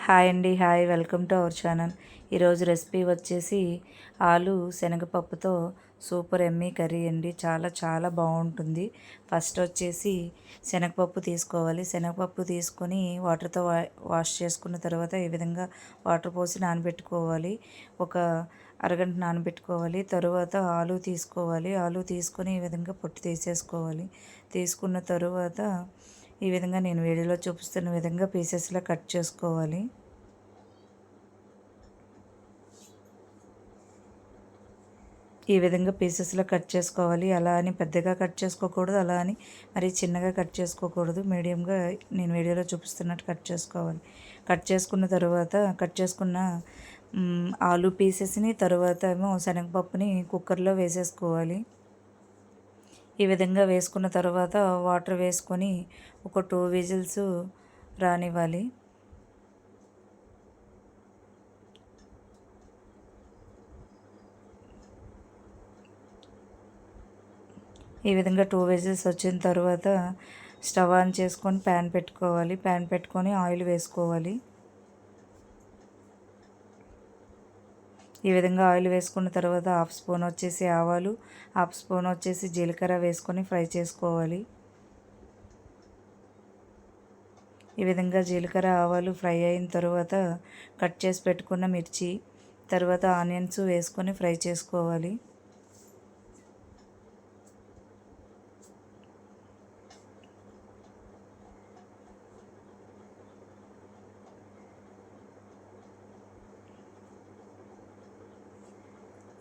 Hi అండి hi. Welcome to our channel. ఈరోజు recipe వచ్చేసి ఆలు శనగపప్పుతో సూపర్ ఎమ్మీ కర్రీ అండి. చాలా చాలా బాగుంటుంది. ఫస్ట్ వచ్చేసి శనగపప్పు తీసుకోవాలి. శనగపప్పు తీసుకొని వాటర్తో వా వాష్ చేసుకున్న తర్వాత ఈ విధంగా వాటర్ పోసి నానబెట్టుకోవాలి. ఒక అరగంట నానబెట్టుకోవాలి. తరువాత ఆలు తీసుకోవాలి. ఆలు తీసుకొని ఈ విధంగా పొట్టు తీసేసుకోవాలి. తీసుకున్న తరువాత ఈ విధంగా నేను వీడియోలో చూపిస్తున్న విధంగా పీసెస్లో కట్ చేసుకోవాలి. ఈ విధంగా పీసెస్లో కట్ చేసుకోవాలి. అలా అని పెద్దగా కట్ చేసుకోకూడదు అలా అని మరి చిన్నగా కట్ చేసుకోకూడదు. మీడియంగా నేను వీడియోలో చూపిస్తున్నట్టు కట్ చేసుకోవాలి. కట్ చేసుకున్న తర్వాత కట్ చేసుకున్న ఆలు పీసెస్ని తర్వాత ఏమో శనగపప్పుని కుక్కర్లో వేసేసుకోవాలి. ఈ విధంగా వేసుకున్న తర్వాత వాటర్ వేసుకొని ఒక టూ విజిల్స్ రానివ్వాలి. ఈ విధంగా టూ విజిల్స్ వచ్చిన తర్వాత స్టవ్ ఆన్ చేసుకొని ప్యాన్ పెట్టుకోవాలి. ప్యాన్ పెట్టుకొని ఆయిల్ వేసుకోవాలి. ఈ విధంగా ఆయిల్ వేసుకున్న తర్వాత హాఫ్ స్పూన్ వచ్చేసి ఆవాలు హాఫ్ స్పూన్ వచ్చేసి జీలకర్ర వేసుకొని ఫ్రై చేసుకోవాలి. ఈ విధంగా జీలకర్ర ఆవాలు ఫ్రై అయిన తర్వాత కట్ చేసి పెట్టుకున్న మిర్చి తర్వాత ఆనియన్స్ వేసుకొని ఫ్రై చేసుకోవాలి.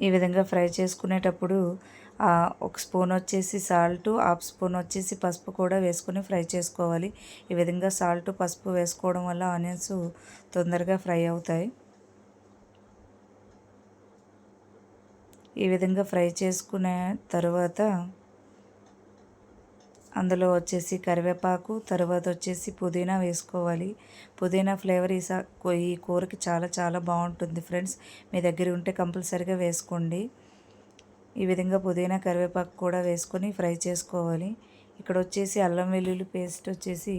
ఈ విధంగా ఫ్రై చేసుకునేటప్పుడు ఒక స్పూన్ వచ్చేసి సాల్ట్ హాఫ్ స్పూన్ వచ్చేసి పసుపు కూడా వేసుకొని ఫ్రై చేసుకోవాలి. ఈ విధంగా సాల్ట్ పసుపు వేసుకోవడం వల్ల ఆనియన్స్ తొందరగా ఫ్రై అవుతాయి. ఈ విధంగా ఫ్రై చేసుకునే తర్వాత అందులో వచ్చేసి కరివేపాకు తర్వాత వచ్చేసి పుదీనా వేసుకోవాలి. పుదీనా ఫ్లేవర్ ఈ ఈ కూరకి చాలా చాలా బాగుంటుంది ఫ్రెండ్స్. మీ దగ్గర ఉంటే కంపల్సరీగా వేసుకోండి. ఈ విధంగా పుదీనా కరివేపాకు కూడా వేసుకొని ఫ్రై చేసుకోవాలి. ఇక్కడ వచ్చేసి అల్లం వెల్లుల్లి పేస్ట్ వచ్చేసి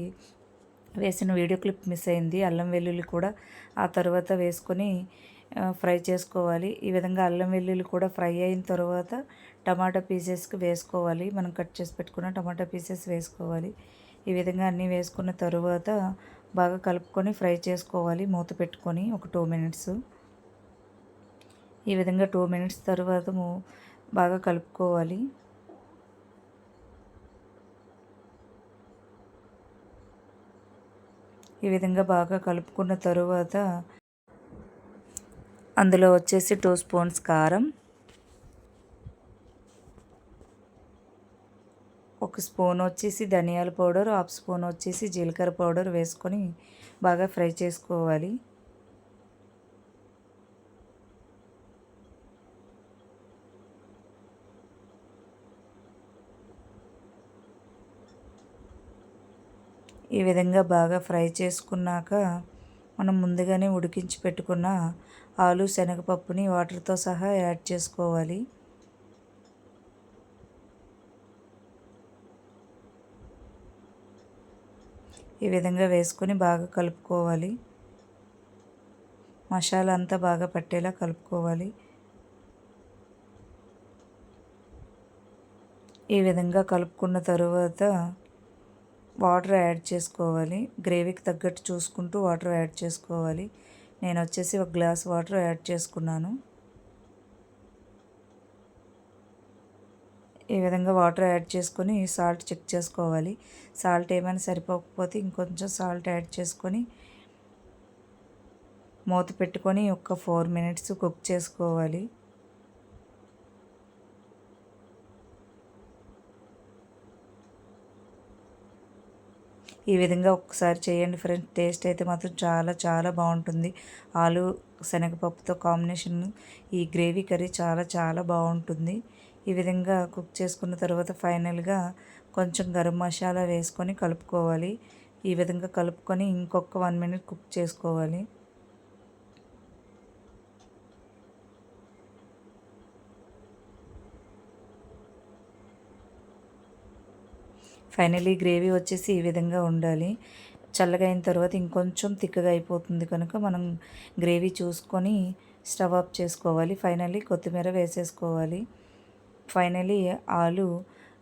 వేసిన వీడియో క్లిప్ మిస్ అయింది. అల్లం వెల్లుల్లి కూడా ఆ తర్వాత వేసుకొని ఫ్రై చేసుకోవాలి. ఈ విధంగా అల్లం వెల్లుల్లి కూడా ఫ్రై అయిన తర్వాత టమాటా పీసెస్కి వేసుకోవాలి. మనం కట్ చేసి పెట్టుకున్న టమాటా పీసెస్ వేసుకోవాలి. ఈ విధంగా అన్నీ వేసుకున్న తరువాత బాగా కలుపుకొని ఫ్రై చేసుకోవాలి. మూత పెట్టుకొని ఒక టూ మినిట్స్. ఈ విధంగా టూ మినిట్స్ తర్వాత బాగా కలుపుకోవాలి. ఈ విధంగా బాగా కలుపుకున్న తరువాత అందులో వచ్చేసి టూ స్పూన్స్ కారం ఒక స్పూన్ వచ్చేసి ధనియాల పౌడర్ హాఫ్ స్పూన్ వచ్చేసి జీలకర్ర పౌడర్ వేసుకొని బాగా ఫ్రై చేసుకోవాలి. ఈ విధంగా బాగా ఫ్రై చేసుకున్నాక మనం ముందుగానే ఉడికించి పెట్టుకున్న ఆలు శనగపప్పుని వాటర్తో సహా యాడ్ చేసుకోవాలి. ఈ విధంగా వేసుకొని బాగా కలుపుకోవాలి. మసాలా అంతా బాగా పట్టేలా కలుపుకోవాలి. ఈ విధంగా కలుపుకున్న తరువాత వాటర్ యాడ్ చేసుకోవాలి. గ్రేవీకి తగ్గట్టు చూసుకుంటూ వాటర్ యాడ్ చేసుకోవాలి. నేను వచ్చేసి ఒక గ్లాస్ వాటర్ యాడ్ చేసుకున్నాను. ఈ విధంగా వాటర్ యాడ్ చేసుకొని సాల్ట్ చెక్ చేసుకోవాలి. సాల్ట్ ఏమైనా సరిపోకపోతే ఇంకొంచెం సాల్ట్ యాడ్ చేసుకొని మూత పెట్టుకొని ఒక ఫోర్ మినిట్స్ కుక్ చేసుకోవాలి. ఈ విధంగా ఒకసారి చేయండి ఫ్రెండ్స్. టేస్ట్ అయితే మాత్రం చాలా చాలా బాగుంటుంది. ఆలు శనగపప్పుతో కాంబినేషన్ ఈ గ్రేవీ కర్రీ చాలా చాలా బాగుంటుంది. ఈ విధంగా కుక్ చేసుకున్న తర్వాత ఫైనల్గా కొంచెం గరం మసాలా వేసుకొని కలుపుకోవాలి. ఈ విధంగా కలుపుకొని ఇంకొక వన్ మినిట్ కుక్ చేసుకోవాలి. ఫైనలీ గ్రేవీ వచ్చేసి ఈ విధంగా ఉండాలి. చల్లగా అయిన తర్వాత ఇంకొంచెం తిక్కగా అయిపోతుంది కనుక మనం గ్రేవీ చూసుకొని స్టవ్ ఆఫ్ చేసుకోవాలి. ఫైనలీ కొత్తిమీర వేసేసుకోవాలి. ఫైనలీ ఆలు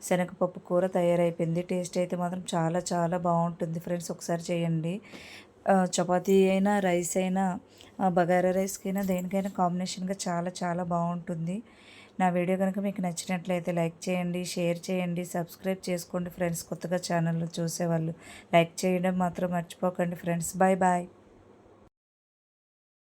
శనగపప్పు కూర తయారైపోయింది. టేస్ట్ అయితే మాత్రం చాలా చాలా బాగుంటుంది ఫ్రెండ్స్. ఒకసారి చేయండి. చపాతీ అయినా రైస్ అయినా బగారా రైస్కైనా దేనికైనా కాంబినేషన్గా చాలా చాలా బాగుంటుంది. నా వీడియో కనుక మీకు నచ్చినట్లయితే లైక్ చేయండి షేర్ చేయండి సబ్స్క్రైబ్ చేసుకోండి. ఫ్రెండ్స్ కొత్తగా ఛానల్లో చూసేవాళ్ళు లైక్ చేయడం మాత్రం మర్చిపోకండి. Friends bye bye.